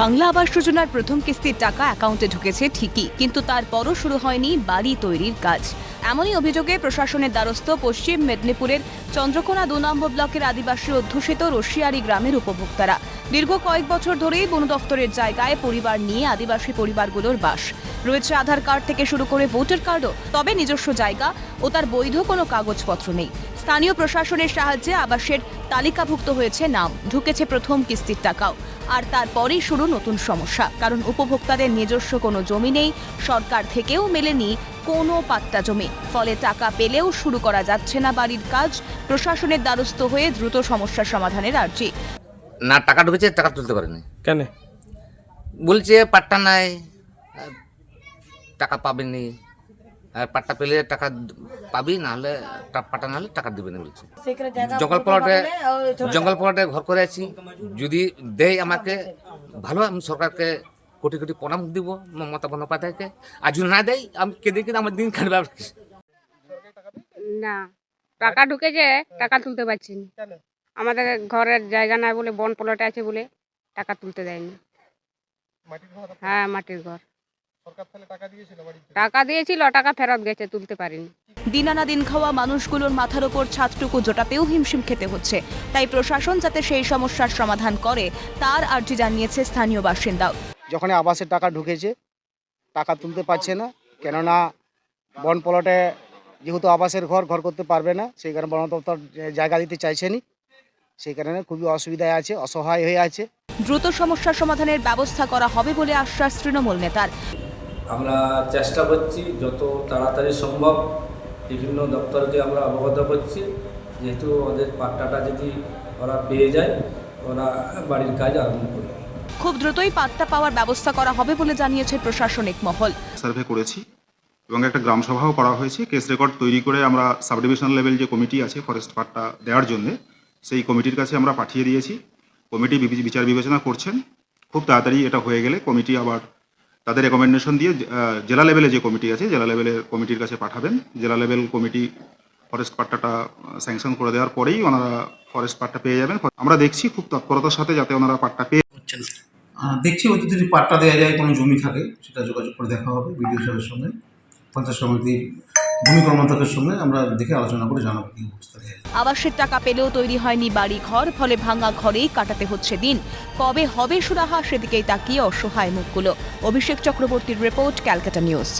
বাংলা আবাস যোজনার প্রথম কিস্তির টাকা অ্যাকাউন্টে ঢুকেছে ঠিকই, কিন্তু তারপরও শুরু হয়নি বাড়ি তৈরির কাজ। এমনই অভিযোগে প্রশাসনের দ্বারস্থ পশ্চিম মেদিনীপুরের চন্দ্রকোনা দু নম্বর ব্লকের আদিবাসী অধ্যুষিত রশিয়ারি গ্রামের উপভোক্তারা। দীর্ঘ কয়েক বছর ধরেই বন দফতরের জায়গায় পরিবার নিয়ে আদিবাসী পরিবারগুলোর বাস। রয়েছে আধার কার্ড থেকে শুরু করে ভোটার কার্ডও তবে নিজস্ব জায়গা ও তার বৈধ কোনো কাগজপত্র নেই। স্থানীয় প্রশাসনের সাহায্যে আবাসের তালিকাভুক্ত হয়েছে নাম ঢুকেছে প্রথম কিস্তির টাকাও। আর তারপরেই শুরু নতুন সমস্যা কারণ উপভোক্তাদের নিজস্ব কোনো জমি নেই সরকার থেকেও মেলেনি কোনো পাত্তা জমি। ফলে টাকা পেলেও শুরু করা যাচ্ছে না বাড়ির কাজ প্রশাসনের দ্বারস্থ হয়ে দ্রুত সমস্যার সমাধানের আর্জি। না টাকা ঢুকেছে টাকা তুলতে পারেনি। কেন? বলছে পাট্টা নাই টাকা পাবেনি আর পাট্টা পেলে টাকা পাবি নাহলে টা- পাট্টা নাহলে টাকা দিবে না বলছে। জঙ্গল প্লটে জঙ্গল প্লটে ঘর করে আছি। যদি দেয় আমাকে ভালো আমি সরকারকে কোটি কোটি প্রণাম দিব মমতা বন্দ্যোপাধ্যায়কে। আর যদি না দেয় আমি কেঁদে কেঁদে আমার দিন কাটবে আর না টাকা ঢুকেছে টাকা তুলতে পারছি না। আমাদের ঘরের জায়গা নাই বলে বন প্লটে আছে বলে টাকা তুলতে দেয়নি। হ্যাঁ মাটির ঘর। টাকা দিয়েছিল টাকা ফেরত গেছে তুলতে পারিনি। দিন আনা দিন খাওয়া মানুষগুলোর মাথার ওপর ছাদটুকু জোটাতেও হিমশিম খেতে হচ্ছে। তাই প্রশাসন যাতে সেই সমস্যার সমাধান করে তার আর্জি জানিয়েছে স্থানীয় বাসিন্দাও যখন আবাসের টাকা ঢুকেছে টাকা তুলতে পারছে না। কেননা বন প্লটে যেহেতু আবাসের ঘর ঘর করতে পারবে না সেই কারণে বন দপ্তর জায়গা দিতে চাইছেনি সেই কারণে খুবই অসুবিধায় আছে অসহায় হয়ে আছে। দ্রুত সমস্যার সমাধানের ব্যবস্থা করা হবে বলে আশ্বাস তৃণমূল নেতার। আমরা চেষ্টা করছি যত তাড়াতাড়ি সম্ভব বিভিন্ন দপ্তরকে আমরা অবগত করছি। যেহেতু ওদের পাট্টাটা যদি ওরা পেয়ে যায় ওরা বাড়ির কাজ আরম্ভ করবে। খুব দ্রুতই পাত্তা পাওয়ার ব্যবস্থা করা হবে বলে জানিয়েছে প্রশাসনিক মহল। সার্ভে করেছি এবং একটা গ্রাম সভাও করা হয়েছে। কেস রেকর্ড তৈরি করে আমরা সাব ডিভিশনাল লেভেল যে কমিটি আছে ফরেস্ট পার্টটা দেওয়ার জন্য সেই কমিটির কাছে আমরা পাঠিয়ে দিয়েছি। কমিটি বিচার বিবেচনা করছেন। খুব তাড়াতাড়ি এটা হয়ে গেলে কমিটি আবার তাদের রেকমেন্ডেশন দিয়ে জেলা লেভেলে যে কমিটি আছে, জেলা লেভেলে কমিটির কাছে পাঠাবেন। জেলা লেভেল কমিটি ফরেস্ট পার্টটা স্যাংশন করে দেওয়ার পরেই ওনারা ফরেস্ট পার্টটা পেয়ে যাবেন। আমরা দেখছি খুব তৎপরতার সাথে যাতে ওনারা পার্টটা পেয়ে দেখছি ওদের যদি পার্টটা দেওয়া যায়, কোনো জমি থাকে, সেটা যোগাযোগ করে দেখা হবে, বিডিও সঙ্গে। পঞ্চায়েত সমিতির ভূমি কর্মকর্তাদের সঙ্গে আমরা দেখে আলোচনা করে জানাব কি আবাসের টাকা পেলেও তৈরি হয়নি বাড়ি ঘর ফলে ভাঙা ঘরেই কাটাতে হচ্ছে দিন। কবে হবে সুরাহা সেদিকেই তাকিয়ে অসহায় মুখগুলো। অভিষেক চক্রবর্তীর রিপোর্ট, ক্যালকাটা নিউজ।